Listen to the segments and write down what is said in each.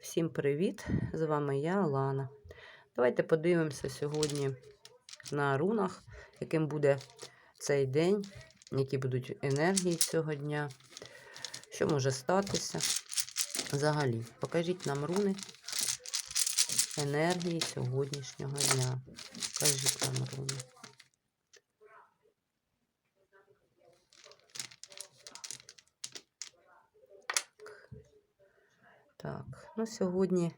Всім привіт! З вами я, Лана. Давайте подивимося сьогодні на рунах, яким буде цей день, які будуть енергії цього дня, що може статися взагалі. Покажіть нам руни енергії сьогоднішнього дня. Покажіть нам руни. Так, ну сьогодні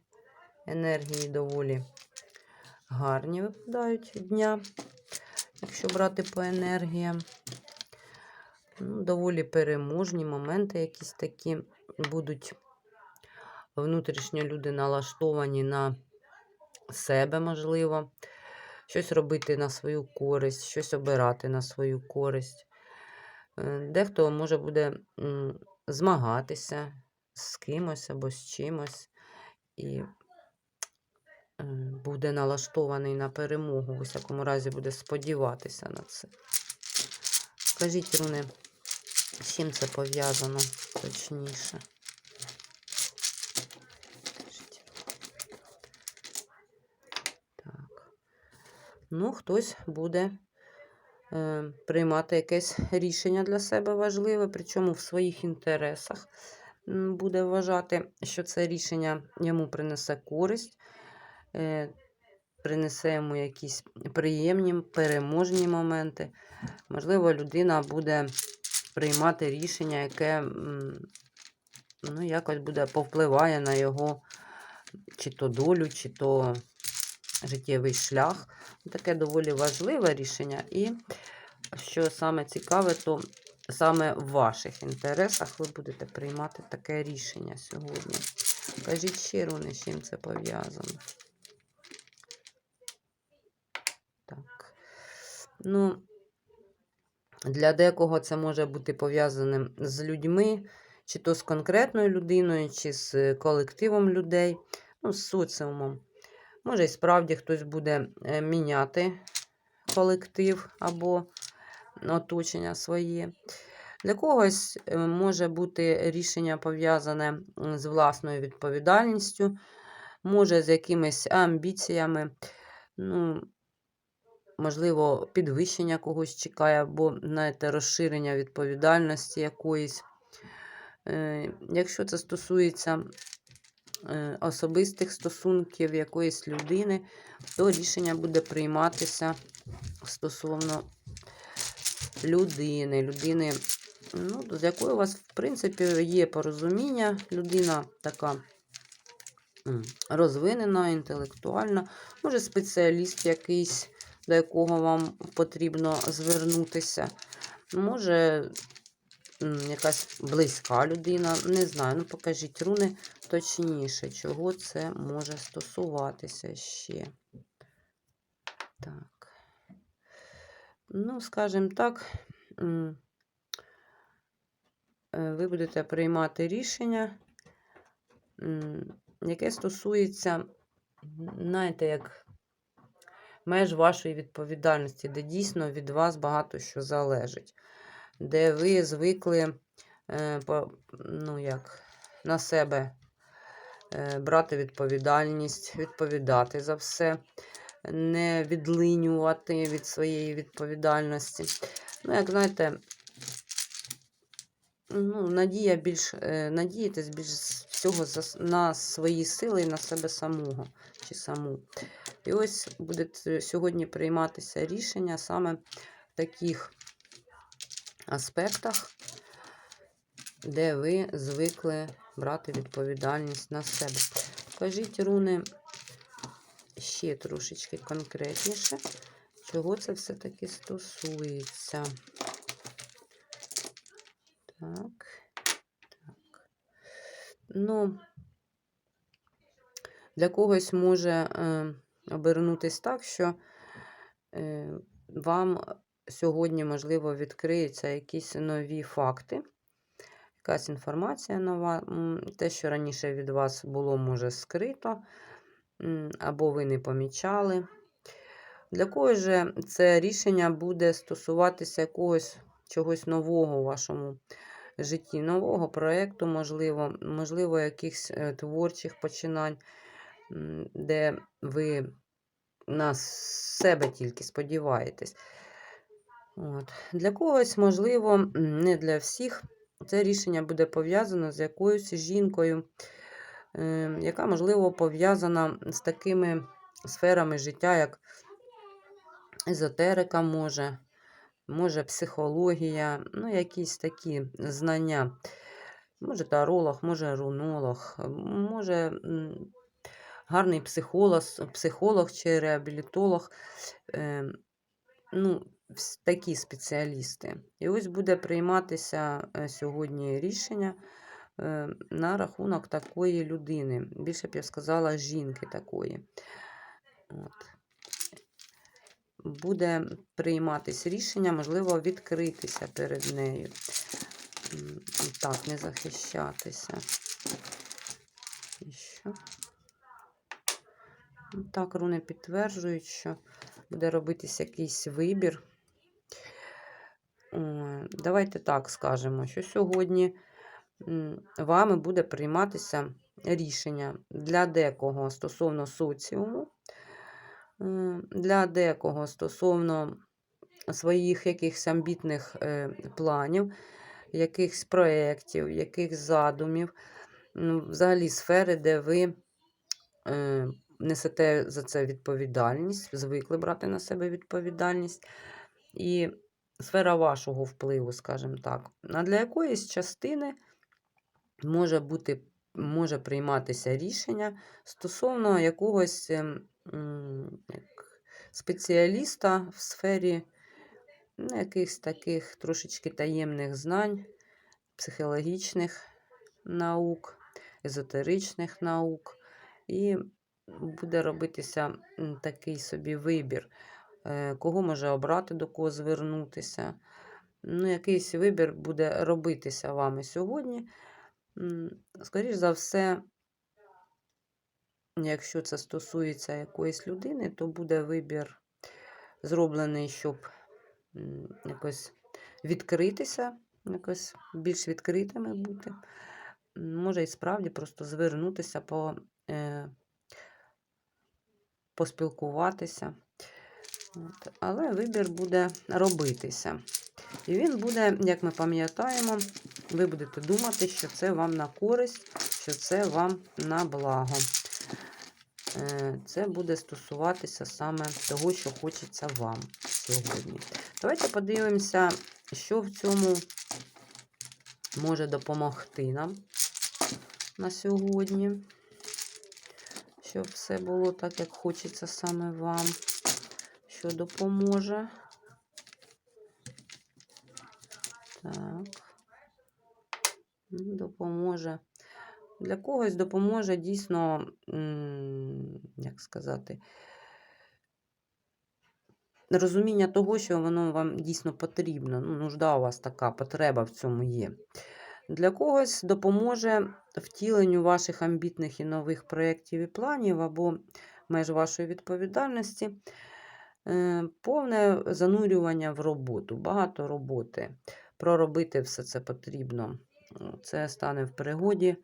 енергії доволі гарні випадають дня, якщо брати по енергіям. Ну, доволі переможні моменти якісь такі будуть внутрішньо люди налаштовані на себе, можливо, щось робити на свою користь, щось обирати на свою користь. Е, Дехто може буде змагатися з кимось або з чимось і е, буде налаштований на перемогу. В усякому разі буде сподіватися на це. Скажіть, Руни, з чим це пов'язано точніше? Так. Ну, хтось буде е, приймати якесь рішення для себе важливе, причому в своїх інтересах буде вважати, що це рішення йому принесе користь, е, принесе йому якісь приємні, переможні моменти. Можливо, людина буде приймати рішення, яке ну, якось буде повпливає на його чи то долю, чи то життєвий шлях. Таке доволі важливе рішення. І що саме цікаве, то саме в ваших інтересах ви будете приймати таке рішення сьогодні. Кажіть ще, Руни, з чим це пов'язано. Так. Ну, для декого це може бути пов'язаним з людьми, чи то з конкретною людиною, чи з колективом людей, ну, з соціумом. Може, і справді хтось буде е, міняти колектив або оточення своє. Для когось е, може бути рішення пов'язане з власною відповідальністю, може з якимись амбіціями, ну, можливо, підвищення когось чекає, або, знаєте, розширення відповідальності якоїсь. Е, Якщо це стосується е, особистих стосунків якоїсь людини, то рішення буде прийматися стосовно людини, людини, ну, з якою у вас, в принципі, є порозуміння. Людина така розвинена, інтелектуальна, може спеціаліст якийсь, до якого вам потрібно звернутися. Може, якась близька людина, не знаю. Ну, покажіть руни точніше, чого це може стосуватися ще. Так. Ну, скажімо так, ви будете приймати рішення, яке стосується, знаєте, як меж вашої відповідальності, де дійсно від вас багато що залежить, де ви звикли е, ну, як, на себе е, брати відповідальність, відповідати за все, не відлинювати від своєї відповідальності. Ну, як знаєте, ну, надія більш, е, надіятись більш всього на свої сили і на себе самого чи саму. І ось буде сьогодні прийматися рішення саме в таких аспектах, де ви звикли брати відповідальність на себе. Покажіть руни ще трошечки конкретніше, чого це все-таки стосується. Так, так. Ну, для когось може е, обернутись так, що е, вам сьогодні, можливо, відкриються якісь нові факти, якась інформація нова, те, що раніше від вас було, може, скрито, або ви не помічали. Для когось же це рішення буде стосуватися якогось чогось нового у вашому житті нового проєкту, можливо, можливо, якихось е, творчих починань, де ви на себе тільки сподіваєтесь. От. Для когось, можливо, не для всіх, це рішення буде пов'язано з якоюсь жінкою, е, яка, можливо, пов'язана з такими сферами життя, як езотерика може, може психологія, ну, якісь такі знання. Може таролог, може рунолог, може гарний психолог, психолог чи реабілітолог. Е, ну, такі спеціалісти. І ось буде прийматися е, сьогодні рішення е, на рахунок такої людини. Більше б я сказала, жінки такої. От. Буде прийматись рішення, можливо, відкритися перед нею. Так, не захищатися. І що? Ну, Так, руни підтверджують, що буде робитись якийсь вибір. Давайте так скажемо, що сьогодні вами буде прийматися рішення для декого стосовно соціуму, для декого стосовно своїх якихось амбітних е, планів, якихось проєктів, якихось задумів, ну, взагалі сфери, де ви е, несете за це відповідальність, звикли брати на себе відповідальність. І сфера вашого впливу, скажімо так. А для якоїсь частини може бути, може прийматися рішення стосовно якогось ем, як спеціаліста в сфері ну, якихось таких трошечки таємних знань, психологічних наук, езотеричних наук. І буде робитися такий собі вибір, е, кого може обрати, до кого звернутися. Ну, якийсь вибір буде робитися вами сьогодні. М, Скоріш за все, якщо це стосується якоїсь людини, то буде вибір зроблений, щоб якось відкритися, якось більш відкритими бути. Може і справді просто звернутися по, е, поспілкуватися. От. Але вибір буде робитися. І він буде, як ми пам'ятаємо, ви будете думати, що це вам на користь, що це вам на благо. Е, Це буде стосуватися саме того, що хочеться вам сьогодні. Давайте подивимося, що в цьому може допомогти нам на сьогодні. Щоб все було так, як хочеться саме вам. Що допоможе. Так. Допоможе. Для когось допоможе дійсно, як сказати, розуміння того, що воно вам дійсно потрібно. Ну, нужда у вас така, потреба в цьому є. Для когось допоможе втіленню ваших амбітних і нових проєктів і планів або меж вашої відповідальності. Е, Повне занурювання в роботу, багато роботи. Проробити все це потрібно. Це стане в пригоді,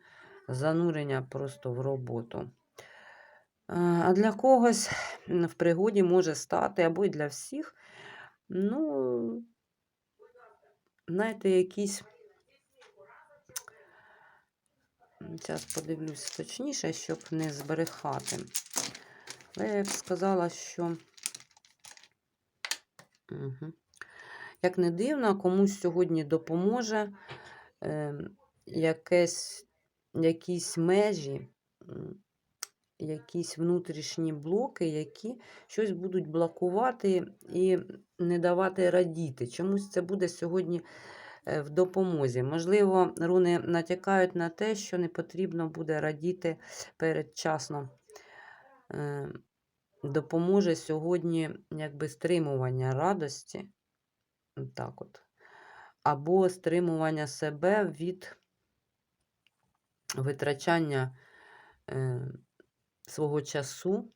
занурення просто в роботу. Е, А для когось в пригоді може стати, або й для всіх, ну, знаєте, якісь. Зараз подивлюсь точніше, щоб не зберехати. Але я б сказала, що. Угу. Як не дивно, комусь сьогодні допоможе е, якесь, якісь межі, якісь внутрішні блоки, які щось будуть блокувати і не давати радіти. Чомусь це буде сьогодні е, в допомозі. Можливо, руни натякають на те, що не потрібно буде радіти передчасно. Е, Допоможе сьогодні якби стримування радості. Так от. Або стримування себе від витрачання е, свого часу,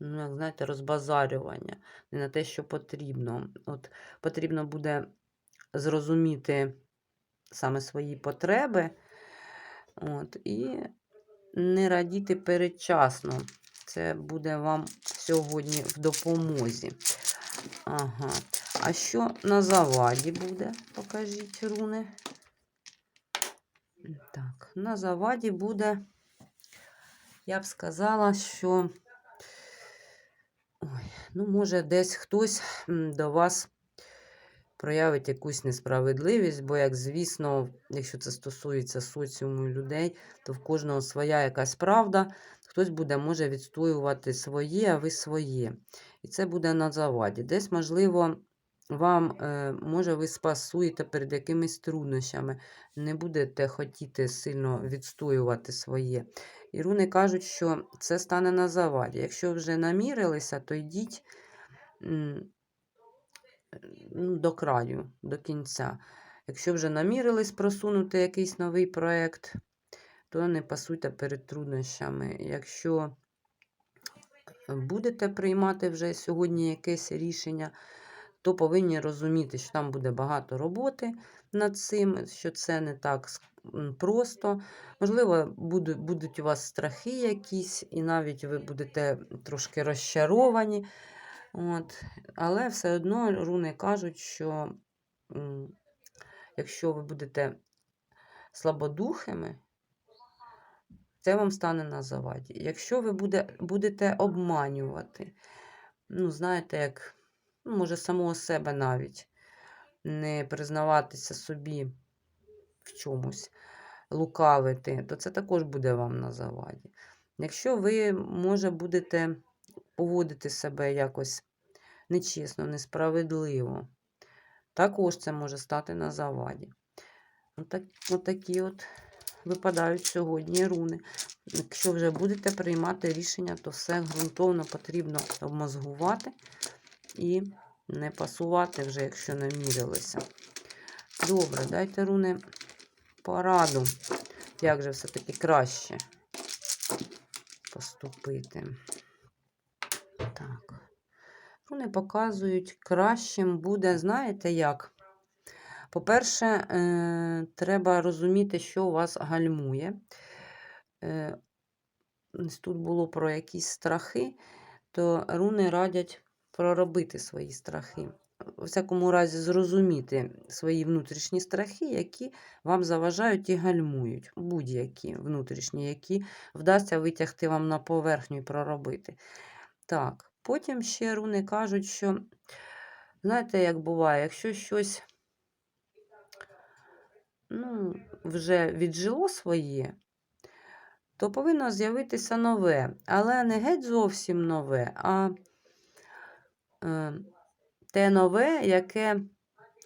ну, як знаєте, розбазарювання не на те, що потрібно. От Потрібно буде зрозуміти саме свої потреби. От, і не радіти передчасно. Це буде вам сьогодні в допомозі. Ага. А що на заваді буде? Покажіть руни. Так, на заваді буде, я б сказала, що. Ой, ну, може, десь хтось до вас проявить якусь несправедливість, бо, як звісно, якщо це стосується соціуму людей, то в кожного своя якась правда. Хтось буде може відстоювати своє, а ви своє. І це буде на заваді. Десь, можливо, вам, е, може, ви спасуєте перед якимись труднощами, не будете хотіти сильно відстоювати своє. І руни кажуть, що це стане на заваді. Якщо вже намірилися, то йдіть ну, до краю, до кінця. Якщо вже намірились просунути якийсь новий проєкт, то не пасуйте перед труднощами. Якщо будете приймати вже сьогодні якесь рішення, то повинні розуміти, що там буде багато роботи над цим, що це не так просто. Можливо, будуть, у вас страхи якісь, і навіть ви будете трошки розчаровані. От. Але все одно руни кажуть, що якщо ви будете слабодухими, це вам стане на заваді. Якщо ви буде, будете обманювати, ну, знаєте, як, може, самого себе навіть не признаватися собі в чомусь, лукавити, то це також буде вам на заваді. Якщо ви, може, будете поводити себе якось нечесно, несправедливо, також це може стати на заваді. Отак, отакі от випадають сьогодні руни. Якщо вже будете приймати рішення, то все ґрунтовно потрібно обмозгувати і не пасувати вже, якщо намірилися. Добре, дайте руни пораду, як же все-таки краще поступити. Так. Руни показують, кращим буде, знаєте як? По-перше, е, треба розуміти, що у вас гальмує. Е, тут було про якісь страхи, то руни радять проробити свої страхи. У всякому разі, зрозуміти свої внутрішні страхи, які вам заважають і гальмують. Будь-які внутрішні, які вдасться витягти вам на поверхню і проробити. Так, потім ще руни кажуть, що, знаєте, як буває, якщо щось ну, вже віджило своє, то повинно з'явитися нове. Але не геть зовсім нове, а те нове, яке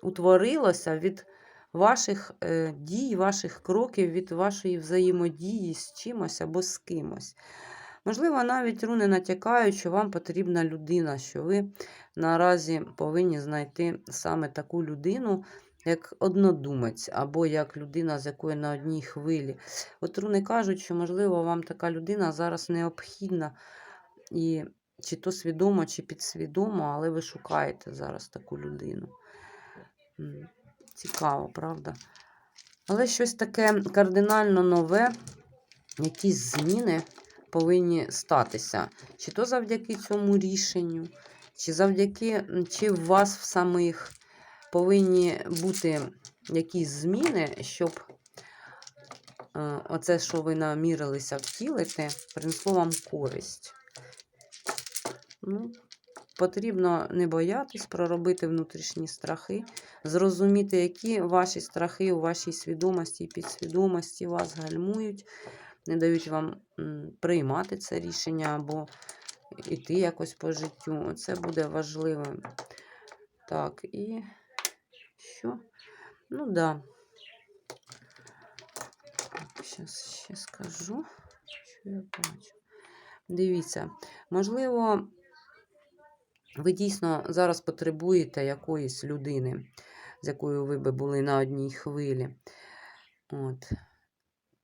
утворилося від ваших е, дій, ваших кроків, від вашої взаємодії з чимось або з кимось. Можливо, навіть руни натякають, що вам потрібна людина, що ви наразі повинні знайти саме таку людину, як однодумець, або як людина, з якою на одній хвилі. От руни кажуть, що, можливо, вам така людина зараз необхідна, і чи то свідомо, чи підсвідомо, але ви шукаєте зараз таку людину. Цікаво, правда? Але щось таке кардинально нове, якісь зміни повинні статися. Чи то завдяки цьому рішенню, чи завдяки, чи в вас в самих повинні бути якісь зміни, щоб е, оце, що ви намірилися втілити, принесло вам користь. Ну, потрібно не боятись проробити внутрішні страхи, зрозуміти, які ваші страхи у вашій свідомості і підсвідомості вас гальмують, не дають вам приймати це рішення або йти якось по життю. Це буде важливим. Так, і що? Ну, да. Зараз ще скажу, що я бачу. Дивіться, можливо, ви дійсно зараз потребуєте якоїсь людини, з якою ви би були на одній хвилі. От.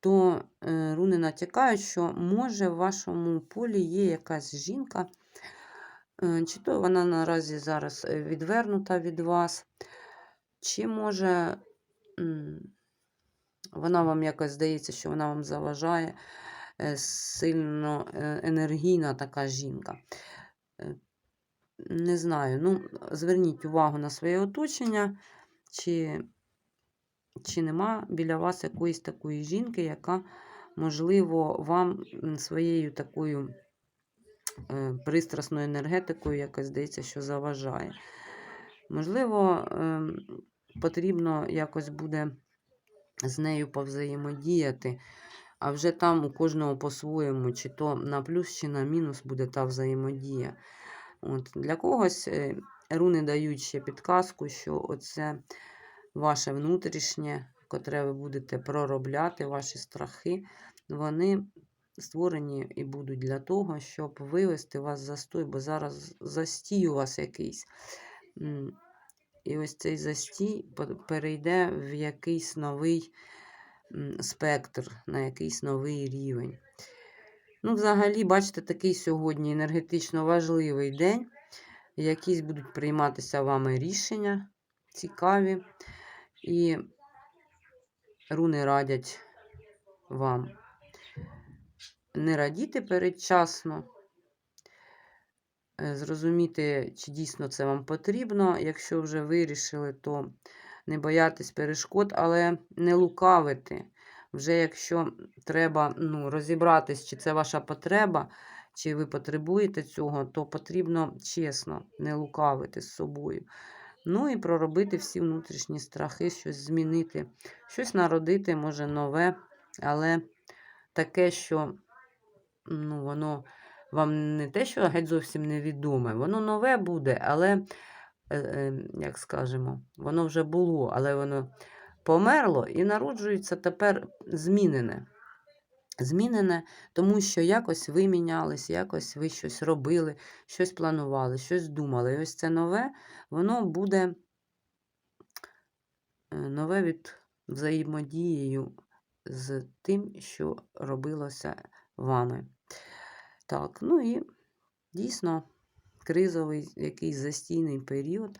То е, руни натякають, що може в вашому полі є якась жінка, е, чи то вона наразі зараз е, відвернута від вас, чи може м, вона вам якось здається, що вона вам заважає. е, Сильно е, енергійна така жінка. Не знаю, ну, зверніть увагу на своє оточення, чи, чи нема біля вас якоїсь такої жінки, яка, можливо, вам своєю такою е, пристрасною енергетикою якось здається, що заважає. Можливо, ем, потрібно якось буде з нею повзаємодіяти, а вже там у кожного по-своєму, чи то на плюс, чи на мінус буде та взаємодія. От, Для когось е, руни дають ще підказку, що оце ваше внутрішнє, котре ви будете проробляти, ваші страхи, вони створені і будуть для того, щоб вивести вас застой, бо зараз застій у вас якийсь. І ось цей застій перейде в якийсь новий спектр, на якийсь новий рівень. Ну, взагалі, бачите, такий сьогодні енергетично важливий день. Якісь будуть прийматися вами рішення цікаві. І руни радять вам не радіти передчасно, е, зрозуміти, чи дійсно це вам потрібно. Якщо вже вирішили, то не боятись перешкод, але не лукавити. Вже якщо треба ну, розібратись, чи це ваша потреба, чи ви потребуєте цього, то потрібно чесно не лукавити з собою. Ну і проробити всі внутрішні страхи, щось змінити, щось народити, може, нове, але таке, що ну, воно вам не те, що геть зовсім невідоме, воно нове буде, але, е, е, як скажемо, воно вже було, але воно померло і народжується тепер змінене. Змінене, тому що якось ви мінялись, якось ви щось робили, щось планували, щось думали. І ось це нове, воно буде е, нове від взаємодією з тим, що робилося вами. Так, ну і дійсно кризовий якийсь застійний період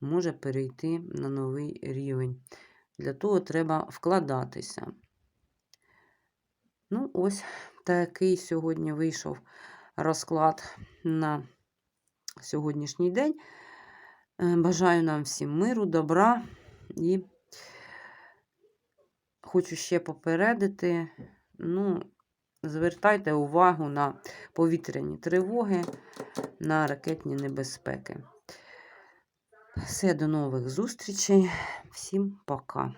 може перейти на новий рівень. Для того треба вкладатися. Ну, ось такий сьогодні вийшов розклад на сьогоднішній день. Е, Бажаю нам всім миру, добра і хочу ще попередити. Ну, звертайте увагу на повітряні тривоги, на ракетні небезпеки. Все, до нових зустрічей. Всім пока.